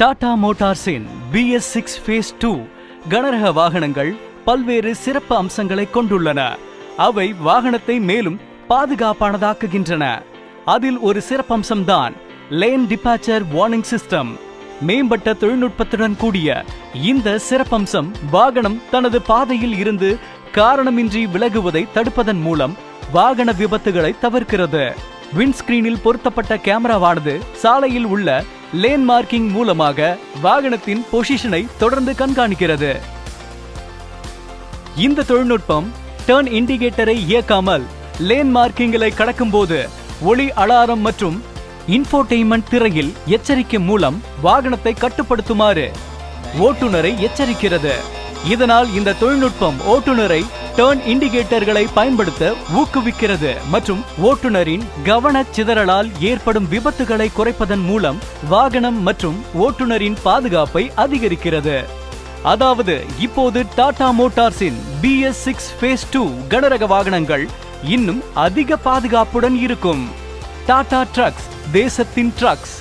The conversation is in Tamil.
டாடா மோட்டார்ஸின் பிஎஸ் சிக்ஸ் ஃபேஸ் டூ கனரக வாகனங்கள் பல்வேறு சிறப்பு அம்சங்களை கொண்டுள்ளன. அவை வாகனத்தை மேலும் பாதுகாப்பானதாக்குகின்றன. அதில் ஒரு சிறப்பம்சம்தான் லேன் டிபாச்சர் வார்னிங் சிஸ்டம் மேம்பட்ட தொழில்நுட்பத்துடன் கூடிய இந்த சிறப்பம்சம் வாகனம் தனது பாதையில் இருந்து காரணமின்றி விலகுவதை தடுப்பதன் மூலம் வாகன விபத்துகளை தவிர்க்கிறது. விண்ட்ஸ்கிரீனில் பொருத்தப்பட்ட கேமராவானது சாலையில் உள்ள லேன் மார்க்கிங் மூலமாக வாகனத்தின் பொசிஷனை தொடர்ந்து கண்காணிக்கிறது. இந்த தொழில்நுட்பம் டர்ன் இண்டிகேட்டரை இயக்காமல் லேன் மார்க்கிங்களை கடக்கும்போது ஒளி அலாரம் மற்றும் இன்ஃபோடெயின்மெண்ட் திரையில் எச்சரிக்கை மூலம் வாகனத்தை கட்டுப்படுத்துமாறு ஓட்டுநரை எச்சரிக்கிறது. இதனால் இந்த தொழில்நுட்பம் ஓட்டுநரை டேர்ன் இண்டிகேட்டர்களை பயன்படுத்த ஊக்குவிக்கிறது மற்றும் ஓட்டுநரின் கவன சிதறலால் ஏற்படும் விபத்துகளை குறைப்பதன் மூலம் வாகனம் மற்றும் ஓட்டுநரின் பாதுகாப்பை அதிகரிக்கிறது. அதாவது இப்போது டாடா மோட்டார்ஸின் பிஎஸ் சிக்ஸ் ஃபேஸ் டூ கனரக வாகனங்கள் இன்னும் அதிக பாதுகாப்புடன் இருக்கும். டாடா ட்ரக்ஸ் தேசத்தின் ட்ரக்ஸ்